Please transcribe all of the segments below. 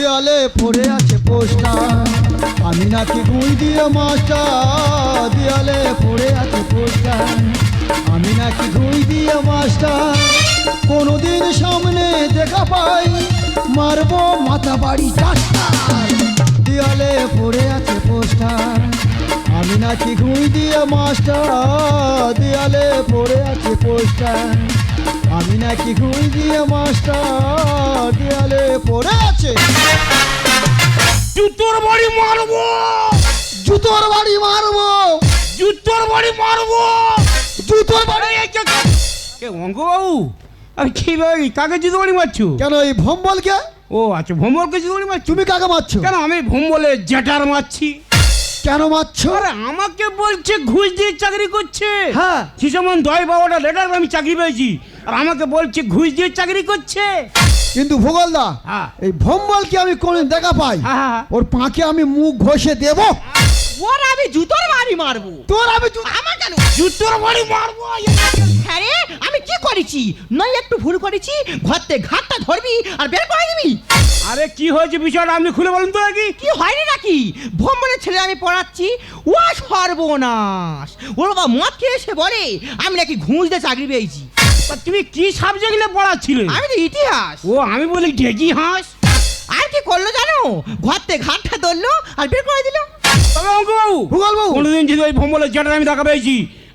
দেয়ালে পড়ে আছে পোস্টার। আমি নাকি গুই দিয়ে মাস্টার, দেয়ালে পড়ে আছে পোস্টার। আমি নাকি গুই দিয়ে মাস্টার, কোনোদিন সামনে দেখা পাই, মারবো মাথা বাড়ি চাস্টার দেয়ালে পড়ে আছে পোস্টার। আমি নাকি গুই দিয়ে মাস্টার, দেয়ালে পড়ে আছে পোস্টার। আমি নাকি গুই দিয়ে মাস্টার দেয়ালে পড়ে আছে। জুতোর বাড়ি মারবো। জুতোর বাড়ি মারবো। জুতোর বাড়ি মারবো। জুতোর বাড়ি এই কে- অঙ্কবাবু আমি কি ভাই কাকে জুতো বাড়ি মারছো? কেন এই ভম্বলকে? ও আচ্ছা ভোমরকে জুতো বাড়ি মারছো? তুমি কাকে মারছো? কেন আমি ভোমবলে জেটার মারছি? কেন মারছ? আরে আমাকে বলছে ঘুষ দিয়ে চাকরি করছে। হ্যাঁ। শিশমন দয় বাবাটা লেটার আমি চাকরি পেয়েছি। আর আমাকে বলছে ঘুষ দিয়ে চাকরি করছে। কিন্তু ভূগোলদা হ্যাঁ। এই ভম্বলকে আমি কোনদিন দেখা পাই। হ্যাঁ, হ্যাঁ, হ্যাঁ। ওর পাঁকে আমি মুখ ঘষে দেব। ওর আমি জুতোর বাড়ি মারবো। তোর আমি আমার কেন? জুতোর বাড়ি মারবো? হ্যাঁ রে আমি কি করেছি? নয় একটু ভুল করেছি ঘরতে ঘাটটা ধরবি আর বের করে দিবি। আরে কি হয়েছে বিষয়টা আপনি খুলে বলুন তো নাকি কি হয়নি নাকি? ভ্রমণের ছেলে আমি পড়াচ্ছি ও সর্বনাশ। ওর বাবা মদ খেয়ে এসে বলে আমি নাকি ঘুষ দিয়ে চাকরি পেয়েছি। তুমি কি সাবজেক্ট নিয়ে পড়াচ্ছিলে? আমি তো ইতিহাস। ও আমি বলি ঢেকি হাঁস। আর কি করল জানো? ঘরতে ঘাটটা ধরলো আর বের করে দিল। তবে অঙ্কবাবু ভূগোল বাবু! কোনোদিন যদি ওই ভোমবলের জেটার আমি দেখা পেয়েছি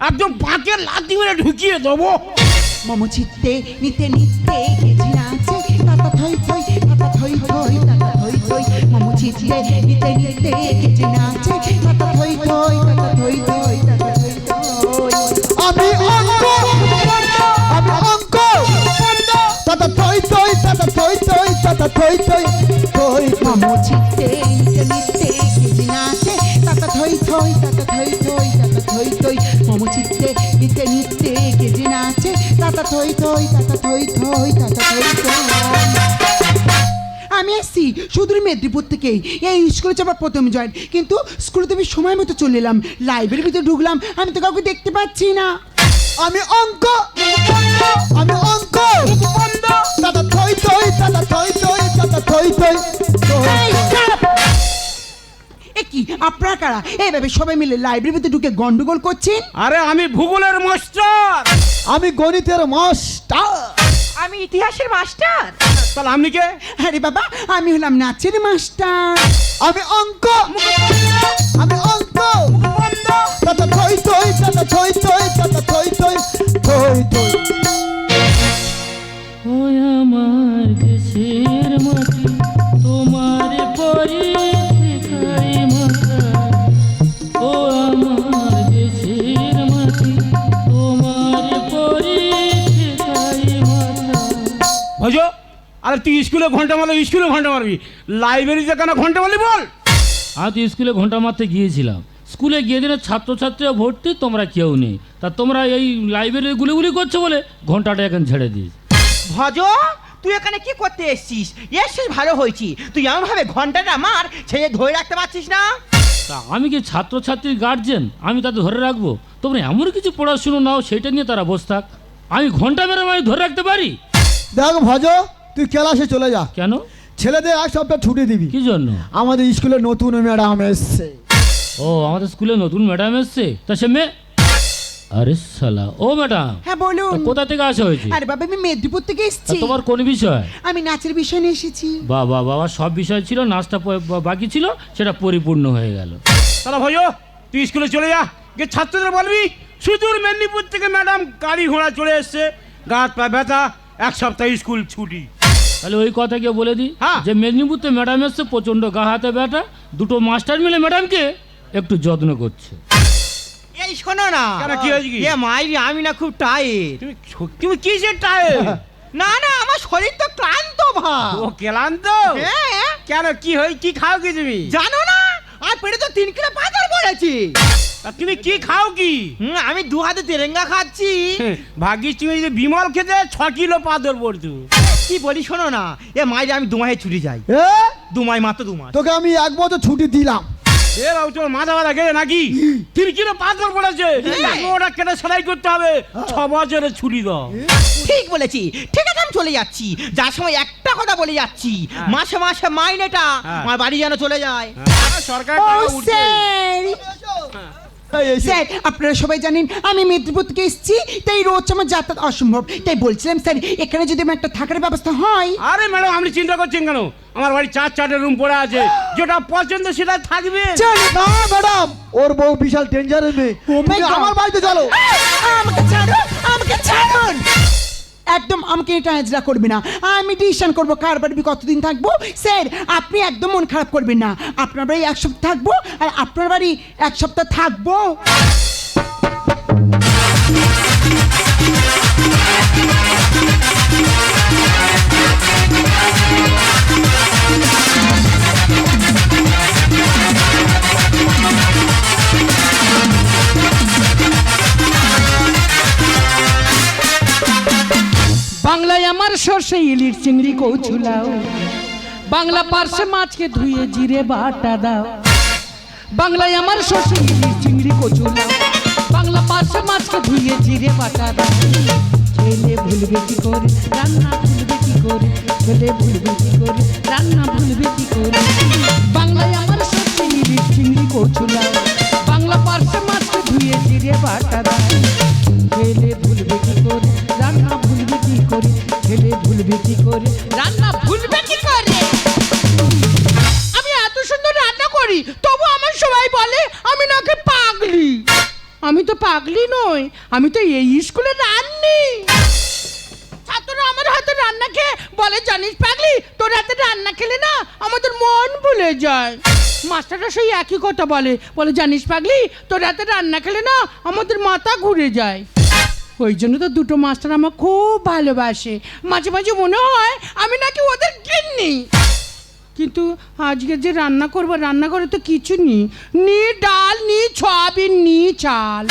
একদম পাঁচে লাথি মেরে ঢুকিয়ে দেবো। মম চিত্তে নিতে নিতে কেজি নাচে তাতা থই থই তাতা থই থই তাতা থই থই। মম চিত্তে নিতে নিতে কেজি নাচে তাতা থই থই তাতা থই থই তাতা থই থই। আমি অঙ্ক! আমি অঙ্ক! তাতা থই থই তাতা থই থই তাতা থই থই থই। মম চিত্তে থই তাতা থই থই তাতা থই থই নিতে কেজি নাচে তাতা থই থই তাতা থই থই তাতা থই থই আমি এসছি সুদূর মেদিনীপুর থেকে। এই স্কুলে যাবার প্রথম জয়েন, কিন্তু স্কুলে তো আমি সময় মতো চলে এলাম। লাইব্রেরির ভিতরে ঢুকলাম, আমি তো কাউকে দেখতে পাচ্ছি না। আমি অঙ্ক আমি অঙ্ক। তাতা থই থই তাতা থই থই তাতা থই থই! এ কি আপনারা কারা? এইভাবে সবাই মিলে লাইব্রেরির ভিতরে ঢুকে গন্ডগোল করছেন? আরে আমি ভূগোলের মাস্টার। আমি গণিতের মাস্টার। আমি ইতিহাসের মাস্টার। তাহলে আপনি কে? আরে বাবা আমি হলাম নাচের মাস্টার। আমি অঙ্ক। আমি অঙ্ক। তাতা থই থই তাতা থই থই তাতা থই থই থই থই। ওই আমার আরে তুই স্কুলে ঘণ্টা মারলে স্কুলে ঘণ্টা মারবি। লাইব্রেরিতে কেন ঘণ্টা মারলি বল? আমি তো স্কুলে ঘণ্টা মারতে গিয়েছিলাম। স্কুলে গিয়ে দিনে ছাত্রছাত্রীরা ভর্তি তোমরা কেউ নেই। তা তোমরা এই লাইব্রেরি গুলিগুলি করছ বলে ঘন্টাটা এখন ছেড়ে দিয়েছি। ভজ তুই এখানে কি করতে এসছিস? এসছিস ভালো হয়েছি। তুই এমন ভাবে ঘন্টাটা মার ছেড়ে ধরে রাখতে পারছিস না? তা আমি কি ছাত্রছাত্রীর গার্জেন আমি তাদের ধরে রাখব? তোমরা এমন কিছু পড়াশুনো নাও সেটা নিয়ে তারা বসে থাক। আমি ঘণ্টা মেরে আমি ধরে রাখতে পারি? দেখ ভজ তুই ক্লাসে চলে যা। কেন? ছেলেদের এক সপ্তাহ ছুটি দিবি। কি জন্য? আমাদের স্কুলে নতুন ম্যাডাম এসছে। ও আমাদের স্কুলে নতুন ম্যাডাম এসছে? তা সে মেয়ে? আরে সালা ও ম্যাডাম হ্যাঁ বলুন। কোথা থেকে আসা হয়েছে? আরে বাবা আমি মেদিনীপুর থেকে এসেছি। তোমার কোন বিষয়? আমি নাচের বিষয় নিয়ে এসেছি। বাবা বাবা সব বিষয় ছিল নাচটা বাকি ছিল সেটা পরিপূর্ণ হয়ে গেল। তাহলে ভজ তুই স্কুলে চলে যা। গিয়ে ছাত্রদের বলবি সুদূর মেদিনীপুর থেকে ম্যাডাম গাড়ি ঘোড়া চলে এসছে। গা হাত পা ব্যথা এক সপ্তাহ স্কুল ছুটি। তাহলে ওই কথা গিয়ে বলে দিই? হ্যাঁ। যে মেদিনীপুরতে ম্যাডাম এসছে প্রচণ্ড গা হাতে ব্যথা। দুটো মাস্টার মিলে ম্যাডামকে একটু যত্ন করছে। এই শোনো না। কেন, কি হয়েছে কি? এ মাইরি আমি না খুব টায়ার্ড তুমি ছ- তুমি কিসের টায়ে না না আমার শরীর তো ক্লান্ত ভা ও ক্লান্ত? হ্যাঁ। কেন কি হই কি খাও কি তুমি? জানো না আর পেটে তো তিন কিলো পাথর পড়েছি। তা তুমি কি খাও কি? হুম, আমি দু হাতে তেরেঙ্গা খাচ্ছি। ভাগ্যিস তুমি যদি বিমল খেতে ছ কিলো পাথর পড়তো কি বলি শোনো না? এ মাইরে আমি দু মাসে ছুটি যাই এ? দু মাস মাত্র দু মাস। তোকে আমি এক বছর ছুটি দিলাম। এ বাবু তোমার মাথা ব্যথা গেছে নাকি? তিন কিলো পাথর পড়েছে। ওটা কেটে সেলাই করতে হবে। ছ বছরের ছুটি দাও। ঠিক বলেছি। ঠিক আছে আমি চলে যাচ্ছি। যার সময় একটা কথা বলে যাচ্ছি। হ্যাঁ। মাসে মাসে মাইনেটা হ্যাঁ। আমার বাড়ি যেন চলে যায়। হ্যাঁ, সরকার। স্যার আপনারা সবাই জানেন আমি মেদিনীপুর থেকে এসেছি তাই রোজ আমার যাতায়াত অসম্ভব। তাই বলছিলাম স্যার এখানে যদি আমার একটা থাকার ব্যবস্থা হয়। আরে ম্যাডাম আপনি চিন্তা করছেন কেন? আমার বাড়ি চার চারটে রুম পড়ে আছে। যেটা পছন্দ সেটা থাকবে। চল। না ম্যাডাম ওর বউ বিশাল ডেঞ্জারের মেয়ে। my তুমি God! আমার বাড়িতে চলো। আমাকে ছাড়ুন আমাকে ছাড়ুন। একদম আমাকে এটা এজরা করবে না। আমি ডিসিশন করব কার বাড়ি কতদিন থাকব। স্যার, আপনি একদম মন খারাপ করবেন না। আপনার বাড়ি এক সপ্তাহ থাকব আর আপনার বাড়ি এক সপ্তাহ থাকব। সর্ষে ইলির চিংড়ি কৌচুলাও। বাংলা পার্শ্বে মাছকে ধুয়ে জিরে বাটা দাও। বাংলায় আমার সর্ষে ইলির চিংড়ি কচুলাও। বাংলা পার্শ্বে মাছকে ধুয়ে জিরে বাটা দাও। ছেলে ভুলবে কি করে? রান্না ভুলবে কি করে? ছেলে ভুলবে কি করে? রান্না ভুলবে কি করে? বাংলায় আমার সর্ষে ইলির চিংড়ি কচুলাও। বাংলা পার্শ্বে মাছকে ধুয়ে জিরে বাটা দাও। ভুলবে কি করে? রান্না ভুলবে কি করে? আমি এত সুন্দর রান্না করি, তবু আমার সবাই বলে আমি নাকি পাগলি। আমি তো পাগলি নই, আমি তো এই স্কুলে রান্নি। ছাত্ররা আমার হাতে রান্না খেয়ে বলে, জানিস পাগলি, তোর হাতে রান্না খেলে না আমাদের মন ভুলে যায়। মাস্টাররা সেই একই কথা বলে বলে, জানিস পাগলি, তোর হাতে রান্না খেলে না আমাদের মাথা ঘুরে যায়। ওই জন্য তো দুটো মাস্টার আমার খুব ভালোবাসে। মাঝে মাঝে মনে হয় আমি নাকি ওদের গিন্নি। কিন্তু আজকে যে রান্না করব, রান্নাঘরে তো কিছু নেই। নি ডাল, নি সয়াবিন, নি চাল।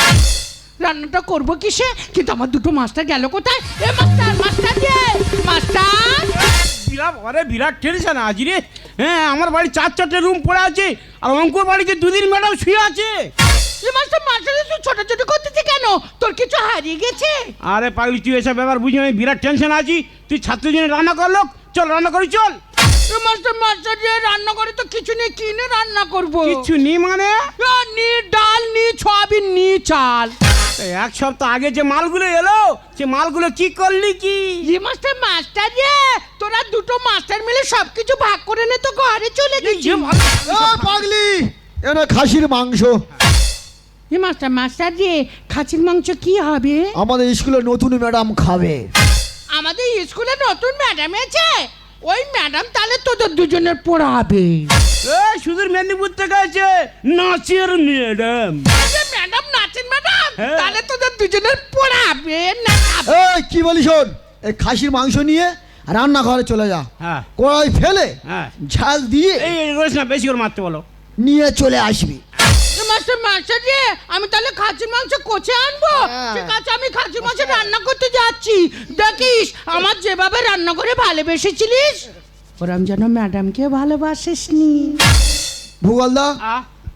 রান্নাটা করব কিসে? কিন্তু আমার দুটো মাস্টার গেল কোথায়? এ মাস্টার মাস্টার মাস্টার! আরে বিরাট টেনশন আজ রে? হ্যাঁ আমার বাড়ি চার চারটে রুম পড়ে আছে আর অঙ্কুর বাড়িতে দুদিন ম্যাডাম শুয়ে আছে। মাস্টার মাস্টার তুই ছোটাছুটি করতেছি কেন? তোর কিছু হারিয়ে গেছে? আরে পাগলি তুই এসব ব্যাপার বুঝি আমি বিরাট টেনশন আছি। তুই ছাত্র জন্য রান্না করল চল রান্না করি চল। মাস্টার মাস্টার যে রান্না করে তো কিছু নেই কিনে রান্না করব? কিচ্ছু নি মানে? নি ডাল নি সয়াবিন নি চাল। এক সপ্তাহ আগে যে মালগুলো এলো সে মালগুলো কি করলি কি? ই মাস্টার মাস্টার রে তোরা দুটো মাস্টার মিলে সবকিছু ভাগ করে নে তো ঘরে চলে গেছি। ও পাগলি এনে খাসির মাংস। ই মাস্টার মাস্টার রে খাসির মাংস কি হবে? আমাদের স্কুলে নতুন ম্যাডাম খাবে। আমাদের স্কুলে নতুন ম্যাডাম আছে। ওই ম্যাডাম তাহলে তোদের দুজনের পড়াবে এই সুদূর মেদিনীপুর থেকে আছে নাচের ম্যাডাম ম্যাডাম নাচেন ম্যাডাম হ্যাঁ। তাহলে তোদের দুজনের পড়াবে না এই কি বলি শোন এই খাসির মাংস নিয়ে রান্নাঘরে চলে যা। হ্যাঁ। কড়াই ফেলে হ্যাঁ। ঝাল দিয়ে এই এই রোজ না বেশি করে মারতে বলো। নিয়ে চলে আসবি। মাস্টার মাস্টার রে আমি তাহলে খাসির মাংস কোচে আনব? হ্যাঁ। ঠিক আছে আমি খাসির মাংস রান্না করতে যাচ্ছি। দেখিস আমার যেভাবে রান্না করে ভালোবেসেছিলিস ওরম যেন ম্যাডামকে ভালোবাসিস নি ভূগোলদা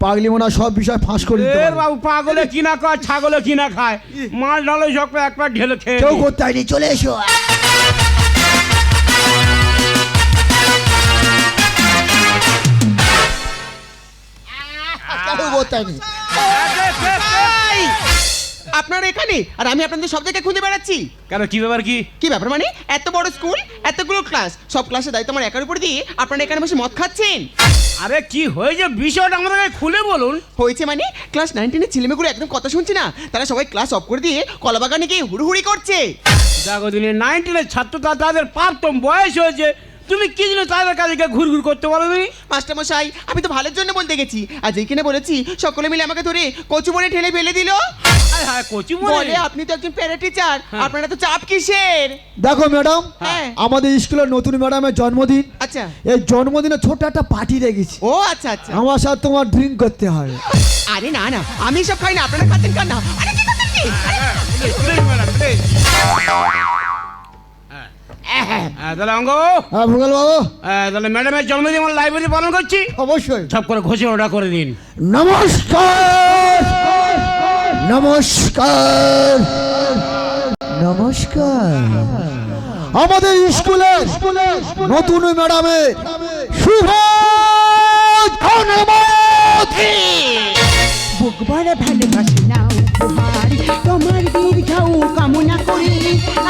পাগলি মোনা সব বিষয় ফাঁস করে দিতে এ পারে। বাবু পাগলে কিনা খায় ছাগলে কিনা খায় মাল ডালে সব একবার ঢেলে খেয়ে কেউ করতে হয়নি চলে এসো কেউ করতে হয়নি আপনারা এখানে? আর আমি আপনাদের সব জায়গায় খুঁজে বেড়াচ্ছি। কেন কি ব্যাপার কি? কি ব্যাপার মানে? এত বড় স্কুল এতগুলো ক্লাস সব ক্লাসে দায়িত্ব আমার একার উপর দিয়ে আপনারা এখানে বসে মদ খাচ্ছেন। আরে কি হয়েছে? বিষয়টা আমাদেরকে খুলে বলুন। হয়েছে মানে? ক্লাস নাইনটিনের ছেলেমেয়েগুলো একদম কথা শুনছে না। তারা সবাই ক্লাস অফ করে দিয়ে কলাবাগানে গিয়ে হুড়ুহুড়ি করছে। দেখো দিনে নাইনটিনের তাদের প্রাপ্তম বয়স হয়েছে। তুমি কি জন্য তাদের কাছে গিয়ে ঘুর ঘুর করতে পারো তুমি মাস্টারমশাই আমি তো ভালোর জন্য বলতে গেছি আর যেখানে বলেছি সকলে মিলে আমাকে ধরে কচু মনে ঠেলে ফেলে দিল আরে হ্যাঁ কচি বলে মনে আপনি তো একজন প্যারা টিচার হ্যাঁ। আপনারা তো চাপ কিসের দেখো ম্যাডাম হ্যাঁ। আমাদের স্কুলের নতুন ম্যাডামের জন্মদিন আচ্ছা এই জন্মদিনে ছোট একটা পার্টি রেখেছি ও আচ্ছা আচ্ছা আমার সাথে তোমার ড্রিঙ্ক করতে হবে আরে না না আমি সব খাই না আপনারা খাচ্ছেন কার না আরে কি করছেন কি? তাহলে অঙ্গ। হ্যাঁ ভূগোল বাবু। তাহলে ম্যাডামের জন্মদিন আমার লাইব্রেরি পালন করছি। অবশ্যই। সব করে ঘোষণাটা করে দিন নমস্কার। নমস্কার। নমস্কার আমাদের স্কুলে নতুন ম্যাডামের শুভ জন্মদিন বুক ভরে ভালোবাসি না উপহার তোমার দীর্ঘাও কামনা করি।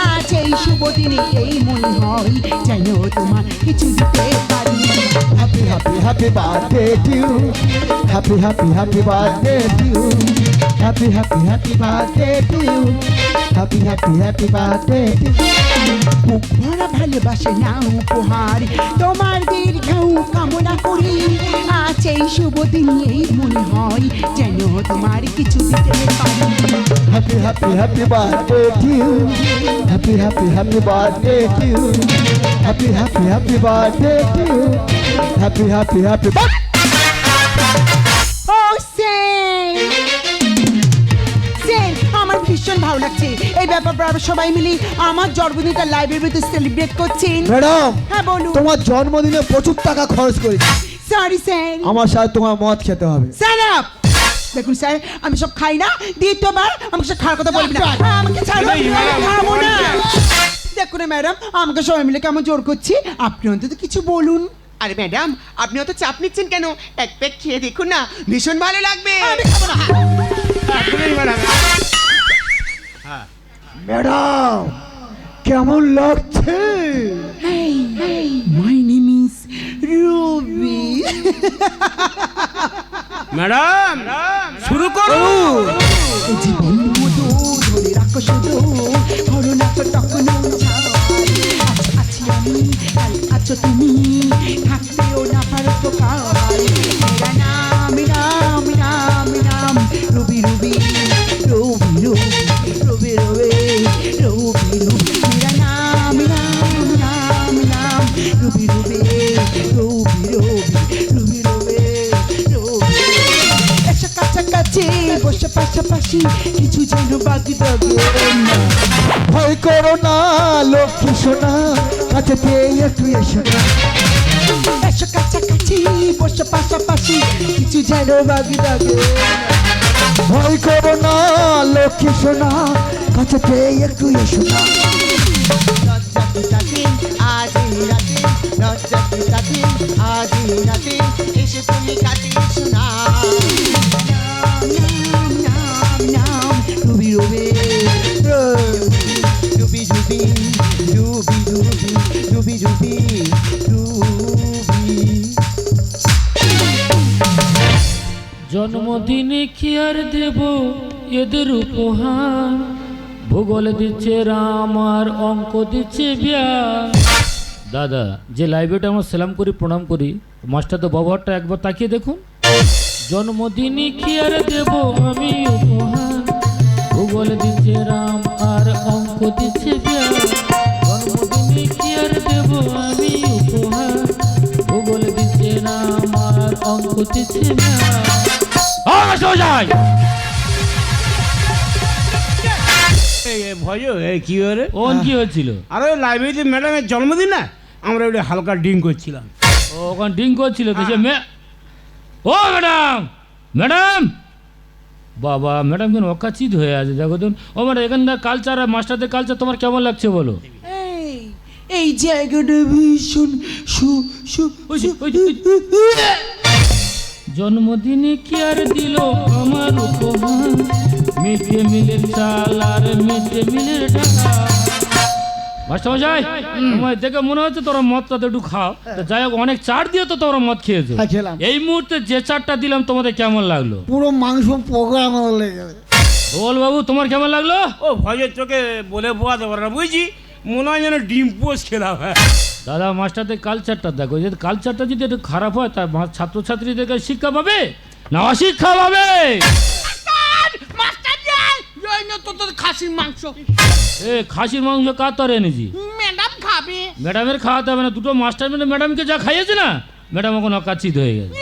আজ এই শুভ দিনে এই মনে হয় যেন তোমার কিছু দিতে পারি। Happy happy happy birthday to happy happy happy birthday to happy happy happy birthday to happy happy happy birthday বুক ভরা ভালোবাসে না উপহার তোমার দীর্ঘ কামনা করি। আজ এই শুভ দিনে মনে হয় যেন তোমার কিছু দিতে Happy, happy, happy birthday to you. Happy, happy, happy birthday to you. Happy, happy, happy birthday to you. Happy, happy, happy birthday. ও সেন সেন আমার ভীষণ ভালো লাগছে এই ব্যাপারটা সবাই মিলে আমার জন্মদিনটা লাইব্রেরিতে সেলিব্রেট করছেন ম্যাডাম হ্যাঁ বলুন তোমার জন্মদিনে প্রচুর টাকা খরচ করেছি সরি স্যার আমার সাথে তোমার মদ খেতে হবে দেখুন স্যার আমি সব খাই না দ্বিতীয়বার আমাকে সব খাওয়ার কথা বলবি না। আমাকে ছাড়ুন ম্যাডাম, আমি খাব না। দেখুন ম্যাডাম আমাকে সবাই মিলে কেমন জোর করছি আপনি অন্তত কিছু বলুন। আরে ম্যাডাম আপনি অত চাপ নিচ্ছেন কেন? এক প্যাক খেয়ে দেখুন না ভীষণ ভালো লাগবে। আমি খাব না। ম্যাডাম। ম্যাডাম কেমন লাগছে? My name is Ruby. Madam শুরু করো জীবন মধু ধরে রাখো শুধু করো না তো তখন আছি আমি কাল আছো তুমি থাকতেও না পারো তো কাল মেরা নাম নাম নাম Ruby Ruby Ruby Ruby Ruby Ruby Ruby Ruby কাছাকাছি বসে পাশাপাশি কিছু যেন বাকি না ভয় করো না লক্ষ্মী সোনা কাছে পেয়ে একটু এসো না। এসে কাছাকাছি বসে পাশাপাশি কিছু যেন বাকি থাকে ভয় করো না লক্ষ্মী সোনা কাছে পেয়ে একটু এসো না। আজ রাতে আজ রাতে জন্মদিনে কি আর দেব? এদের উপহার। ভূগোল দিচ্ছে রাম আর অঙ্ক দিচ্ছে ব্যাস। দাদা যে লাইব্রেরিটা আমরা সেলাম করি প্রণাম করি মাস্টার তো ব্যবহারটা একবার তাকিয়ে দেখুন। জন্মদিনে কি আর দেব আমি উপহার? ভূগোল দিচ্ছে রাম আর অঙ্ক দিচ্ছে ব্যাস। জন্মদিনে কি আর দেব আমি উপহার? ভূগোল দিচ্ছে রাম আর অঙ্ক দিচ্ছে ব্যাস। ভয় কি হরে ওন কি হচ্ছিল? আর ওই লাইব্রেরিতে ম্যাডামের জন্মদিন না? আমরা ওটা হালকা ড্রিঙ্ক করছিলাম। ও ওখানে ড্রিঙ্ক করছিল? তো সে ও ম্যাডাম ম্যাডাম বাবা ম্যাডাম কেন অকাচিত হয়ে আছে? দেখো তো। ও ম্যাডাম এখানকার কালচার আর মাস্টারদের কালচার তোমার কেমন লাগছে বলো? এই এই জায়গাটা ভীষণ সু সু জন্মদিনে কি আর দিল আমার উপহার? ডে মিলের চাল আর ডে মিলের টাকা মশাই দেখে মনে হচ্ছে তোরা মদটা তো একটু খাও। যাই হোক অনেক চাট দিয়ে তো তোমরা মদ খেয়েছো। হ্যাঁ, খেলাম। এই মুহূর্তে যে চাটটা দিলাম তোমাদের কেমন লাগল? পুরো মাংস প্রোগ্রাম লেগে বল বাবু তোমার কেমন লাগল? ও ভয়ের চোখে বলে বোয়াতে পারে না বুঝছি। মনে হয় যেন ডিম পোস্ট খেলাম হ্যাঁ। দাদা মাস্টারদের কালচারটা দেখো। যদি কালচারটা যদি একটু খারাপ হয় তা ছাত্রছাত্রীদেরকে শিক্ষা পাবে না অশিক্ষা পাবে? খাসির মাংস। এ খাসির মাংস কার তরে এনেছি? ম্যাডাম খাবে। ম্যাডামের খাওয়াতে হবে না দুটো মাস্টার মিলে ম্যাডামকে যা খাইয়েছে না ম্যাডাম এখন অকাচিত হয়ে গেছে।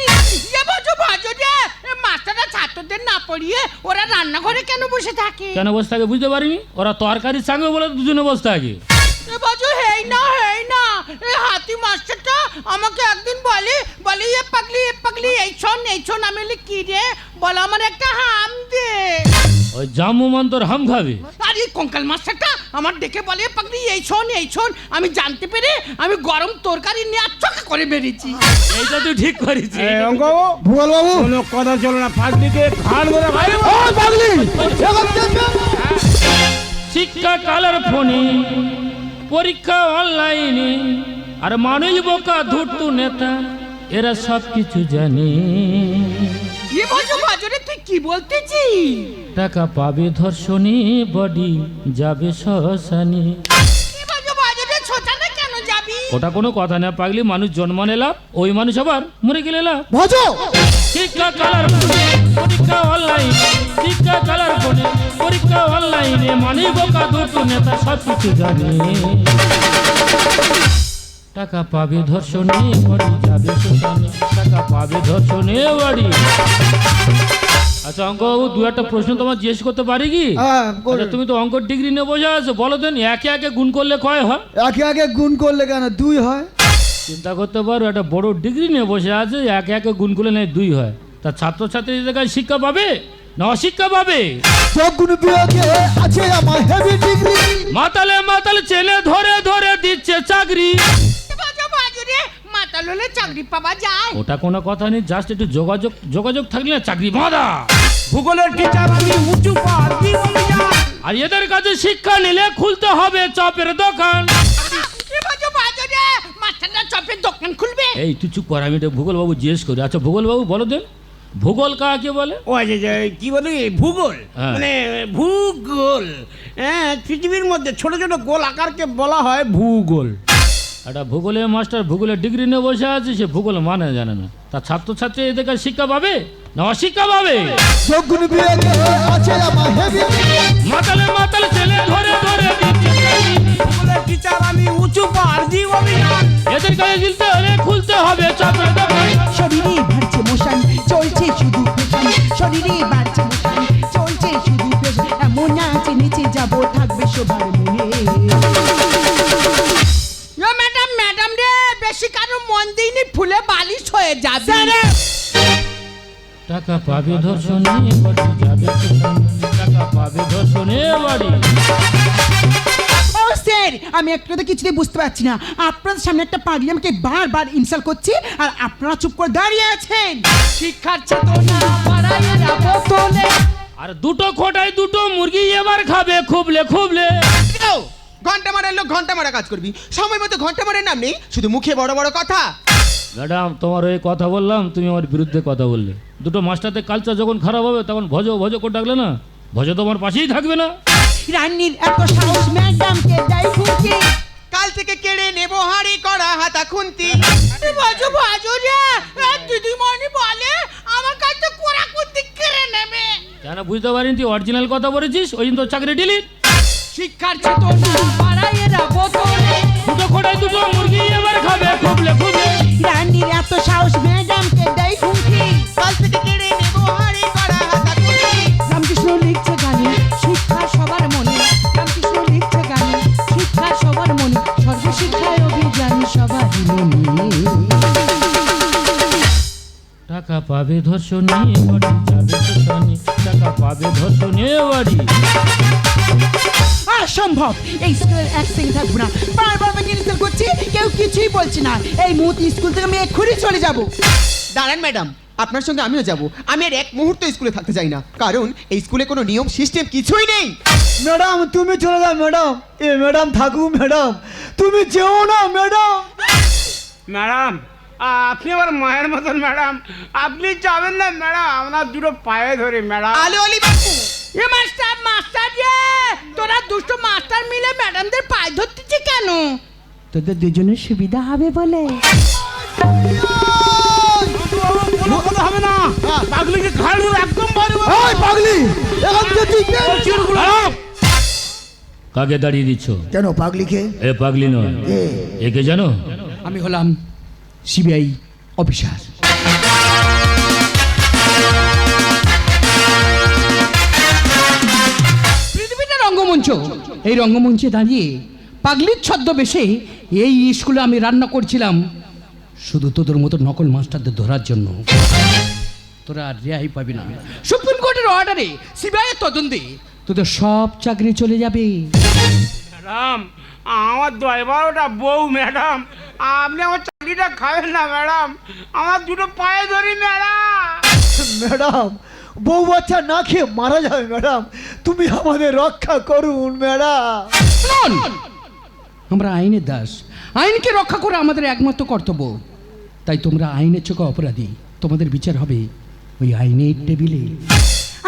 মাস্টাররা ছাত্রদের না পড়িয়ে ওরা রান্নাঘরে কেন বসে থাকে? কেন বসে থাকে বুঝতে পারিনি? ওরা তরকারির সঙ্গে বলে দুজনে বসে থাকে এ বছর হেই না হেই না এ হাতি মাস্টারটা আমাকে একদিন বলে বলে এ পাগলি এ পাগলি এই শোন এই শোন। আমি বলি কি রে? বলো আমার একটা হাম দে। ও ওই জামু মন্তর হাম খাবে? আর কঙ্কাল মাস্টারটা আমার ডেকে বলে পাগলি এই শোন এই শোন। আমি জানতে পেরে আমি গরম তরকারি নিয়ে আর চোখে করে বেরিয়েছি। এইটা তুই ঠিক করেছিস এই অঙ্ক ভূগোল বাবু কোনো কথা চলো না পাগলিকে ঘাট ধরে ভাই। ওই পাগলি! শিক্ষা কালার ফোনে পরীক্ষা অনলাইনে আর মানুষ বোকা ধূর্ত নেতা এরা সব কিছু জানে। তুই কি বলতেছি টাকা পাবে ধর্ষণে বডি যাবে শ্মশানে ওটা কোনো কথা না পাগলি মানুষ জন্ম নিলাম ওই মানুষ আবার মরে গেলে ভজো! শিক্ষা কালার ফোনে পরীক্ষা অনলাইন শিক্ষা কালার ফোনে পরীক্ষা অনলাইনে মানে বোকা দুটো নেতা সব কিছু জানে। টাকা পাবে ধর্ষণে বাড়ি যাবে টাকা পাবে ধর্ষণে বাড়ি। আচ্ছা অঙ্ক দু একটা প্রশ্ন তোমার জিজ্ঞেস করতে পারি কি? হ্যাঁ করে। আচ্ছা, তুমি তো অঙ্ক ডিগ্রি নিয়ে বসে আছো বলো দেন একে একে গুণ করলে কয় হয়? একে একে গুণ করলে কেন? দুই হয়। চিন্তা করতে পারো একটা বড় ডিগ্রি নিয়ে বসে আছে একে একে গুণ করলে নেই দুই হয়। তা ছাত্রছাত্রীদের কাছে শিক্ষা পাবে না অশিক্ষা পাবে? মাতালে মাতালে ছেলে ধরে ধরে দিচ্ছে চাকরি। মাতাল হলে চাকরি পাওয়া যায়। ওটা কোনো কথা নেই জাস্ট একটু যোগাযোগ যোগাযোগ থাকলে না চাকরি বাঁধা ভূগোলের টিচার আমি উঁচু আর এদের কাছে শিক্ষা নিলে খুলতে হবে চপের দোকান। চপের দোকান খুলবে? এই তুই চুপ কর আমি এটা ভূগোল বাবু জিজ্ঞেস করি। আচ্ছা ভূগোল বাবু বলো দেন। ভূগোল কাকে বলে? ও আচ্ছা আচ্ছা, কি বলি ভূগোল? হ্যাঁ। মানে ভূগোল হ্যাঁ পৃথিবীর মধ্যে ছোট ছোট গোল আকারকে বলা হয় ভূগোল। একটা ভূগোলের মাস্টার ভূগোলের ডিগ্রি নিয়ে বসে আছে সে ভূগোল মানে জানে না। তা ছাত্রছাত্রী এদের কাছে শিক্ষা পাবে না অশিক্ষা পাবে? মাতালে মাতালে ছেলে ধরে ধরে টিচার আমি উঁচু অভিযান এদের কাছে দিলতে হলে খুলতে হবে শরীরে বাড়ছে মোশন চলছে শুধু শরীরে বাড়ছে মোশন চলছে শুধু এমন আছে নিচে যাব থাকবে সবার মনে। বেশি কারও মন দিইনি ফুলে বালিশ হয়ে যাবে। টাকা পাবে ধর্ষণে বাড়ি যাবে টাকা পাবে ধর্ষণে বাড়ি। ও স্যার আমি একটা কথা কিছুতেই বুঝতে পারছি না। আপনাদের সামনে একটা পাগলি আমাকে বারবার ইনসাল্ট করছি আর আপনারা চুপ করে দাঁড়িয়ে আছেন। শিক্ষার চেতনা তোলে। আর দুটো খোটায় দুটো মুরগি এবার খাবে খুবলে খুবলে। ঘণ্টা মারার লোক ঘণ্টা মারা কাজ করবি। সময় মতো ঘণ্টা মারার নাম নেই শুধু মুখে বড় বড় কথা। ম্যাডাম তোমার ওই কথা বললাম তুমি আমার বিরুদ্ধে কথা বললে। দুটো মাস্টারদের কালচার যখন খারাপ হবে তখন ভজ ভজ করে ডাকলে না? ভজ তোমার পাশেই থাকবে না। রান্নির এত সাহস ম্যাডামকে দেয় ফুঁকি কাল থেকে কেড়ে নেব হাড়ি করা হাতা খুন্তি। কি বলছো বাজরে দিদিমণি বলে আমার কাছে কোরা কুন্তি কেড়ে নেবে। কেন বুঝতে পারিনি তুই অরিজিনাল কথা বলেছিস? ওই দিন তো চাকরি ডিলিট শিক্ষার চেতনা বাড়াইয়ে যাব তোলে দুটো খোটায় দুটো মুরগি এবার খাবে খুবলে খুবলে। রান্নির এত সাহস ম্যাডামকে দেয় ফুঁকি কাল থেকে কেড়ে নেব হাড়ি করা হাতা খুন্তি রামকৃষ্ণ লিখছে গানে শিক্ষা সবার মনে। রামকৃষ্ণ লিখছে গানে শিক্ষা সবার মনে। সর্বশিক্ষায় অভিযান সবার মনে। টাকা পাবে ধর্ষণে বাড়ি যাবে টাকা পাবে ধর্ষণে বাড়ি। অসম্ভব। এই স্কুলের এক সেকেন্ড থাকব না। বারবার আমাকে ইনসাল্ট করছি কেউ কিছুই বলছে না। এই মুহূর্তে স্কুল থেকে আমি এক্ষুনি চলে যাব। দাঁড়ান ম্যাডাম। আপনার সঙ্গে আমিও যাব। আমি আর এক মুহূর্ত স্কুলে থাকতে চাই না। কারণ এই স্কুলে কোনো নিয়ম সিস্টেম কিছুই নেই। ম্যাডাম তুমি চলে যাও ম্যাডাম। এ ম্যাডাম থাকুক ম্যাডাম। তুমি যেও না ম্যাডাম। ম্যাডাম আপনি আমার মায়ের মতন ম্যাডাম। আপনি যাবেন না ম্যাডাম। আপনার দুটো পায়ে ধরে ম্যাডাম। আলো অলি বাবু এ মাস্টার মাস্টার যে তোরা দুষ্ট মাস্টার মিলে ম্যাডামদের পায়ে ধরতেছি কেন? তোদের দুজনের সুবিধা হবে বলে। হবে না পাগলিকে ঘাড় একদম পাগলি এখান চিরগুলো কাকে দাঁড়িয়ে দিচ্ছ? কেন পাগলিকে এ পাগলি নয়। এ একে জানো? আমি হলাম সিবিআই অফিসার। রঙ্গমঞ্চ এই রঙ্গমঞ্চে দাঁড়িয়ে পাগলির ছদ্মবেশে এই স্কুলে আমি রান্না করছিলাম। শুধু তোদের মতো নকল মাস্টারদের ধরার জন্য। তোরা আর রেহাই পাবি না। সুপ্রিম কোর্টের অর্ডারে সিবিআই তদন্তে তোদের সব চাকরি চলে যাবে। ম্যাডাম আমার দশ বারোটা বউ ম্যাডাম। আপনি আমার চাকরিটা খাবেন না ম্যাডাম। আমার দুটো পায়ে ধরি ম্যাডাম। ম্যাডাম বউ বাচ্চা না খেয়ে মারা যাবে ম্যাডাম। তুমি আমাদের রক্ষা করুন ম্যাডাম। আমরা আইনের দাস। আইনকে রক্ষা করা আমাদের একমাত্র কর্তব্য। তাই তোমরা আইনের চোখে অপরাধী। তোমাদের বিচার হবে ওই আইনের টেবিলে।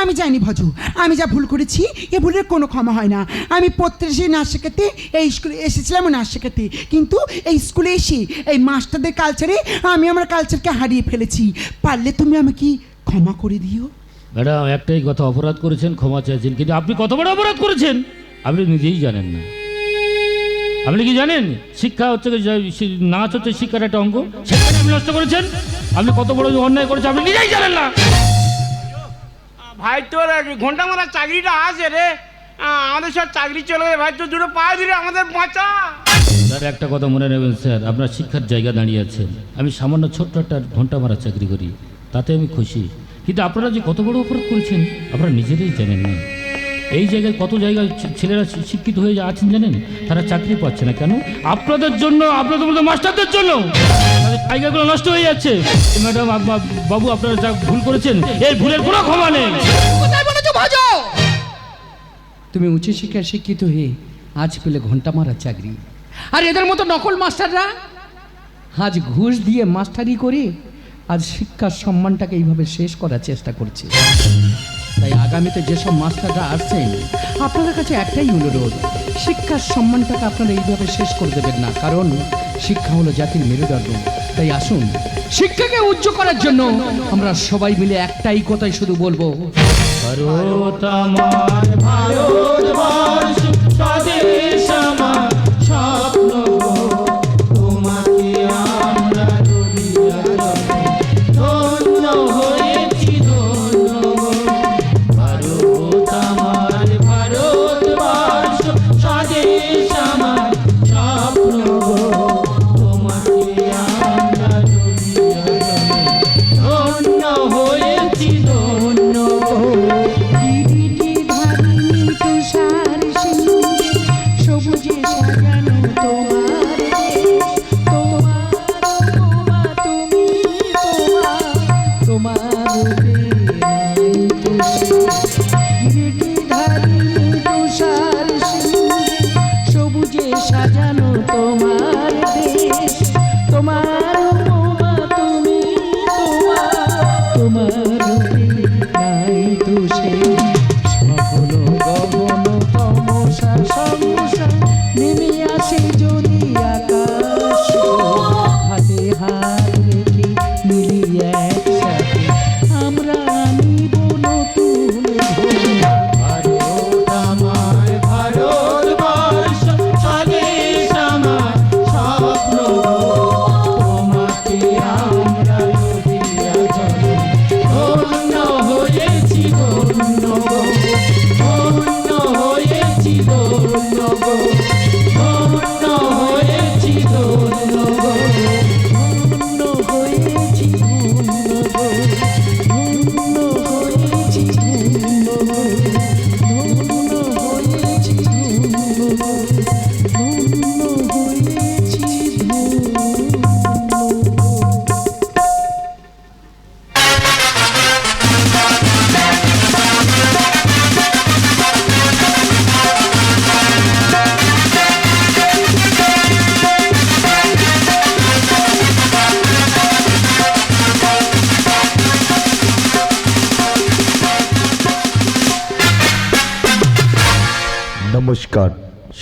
আমি জানি ভজু আমি যা ভুল করেছি এ ভুলের কোনো ক্ষমা হয় না। আমি প্রত্যেকে নাচ শেখাতে এই স্কুলে এসেছিলাম নাচ শেখাতে কিন্তু এই স্কুলে এসে এই মাস্টারদের কালচারে আমি আমার কালচারকে হারিয়ে ফেলেছি। পারলে তুমি আমাকে ক্ষমা করে দিও। ম্যাডাম একটাই কথা অপরাধ করেছেন ক্ষমা চাইছেন। কিন্তু আপনি কত বড় অপরাধ করেছেন? আপনি নিজেই জানেন না। আপনি কি জানেন? শিক্ষা হচ্ছে নাচ হচ্ছে শিক্ষার একটা অঙ্গ। সেখানে আপনি নষ্ট করেছেন? আপনি কত বড় অন্যায় করেছেন আপনি নিজেই জানেন না। ভাই তোর ঘণ্টা মারা চাকরিটা আছে রে। আমাদের সব চাকরি চলে গেছে। ভাই তোর দুটো পায়ে ধরে আমাদের বাঁচা। স্যার একটা কথা মনে রাখবেন স্যার। আপনার শিক্ষার জায়গা দাঁড়িয়ে আছেন আমি সামান্য ছোট্ট একটা ঘণ্টা মারা চাকরি করি। তাতে আমি খুশি। কিন্তু আপনারা যে কত বড় অপরাধ করেছেন আপনারা নিজেরাই জানেন না। এই জায়গায় কত জায়গায় ছেলেরা শিক্ষিত হয়ে যা আছেন জানেন? তারা চাকরি পাচ্ছে না কেন? আপনাদের জন্য আপনাদের মতো মাস্টারদের জন্য! জায়গাগুলো নষ্ট হয়ে যাচ্ছে। ম্যাডাম বাবু আপনারা যা ভুল করেছেন এই ভুলের কোনো ক্ষমা নেই! তুমি উচ্চশিক্ষায় শিক্ষিত হয়ে আজ পেলে ঘণ্টা মারার চাকরি। আর এদের মতো নকল মাস্টাররা আজ ঘুষ দিয়ে মাস্টারি করে আজ শিক্ষার সম্মানটাকে এইভাবে শেষ করার চেষ্টা করছে। তাই আগামীতে যেসব মাস্টাররা আসছেন, আপনাদের কাছে একটাই অনুরোধ, শিক্ষার সম্মানটাকে আপনারা এইভাবে শেষ করে দেবেন না, কারণ শিক্ষা হলো জাতির মেরুদণ্ড। তাই আসুন, শিক্ষাকে উচ্চ করার জন্য আমরা সবাই মিলে একটাই কথাই শুধু বলব। ভারত আমার ভারতবর্ষ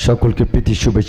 সকলকে প্রীতি শুভেচ্ছা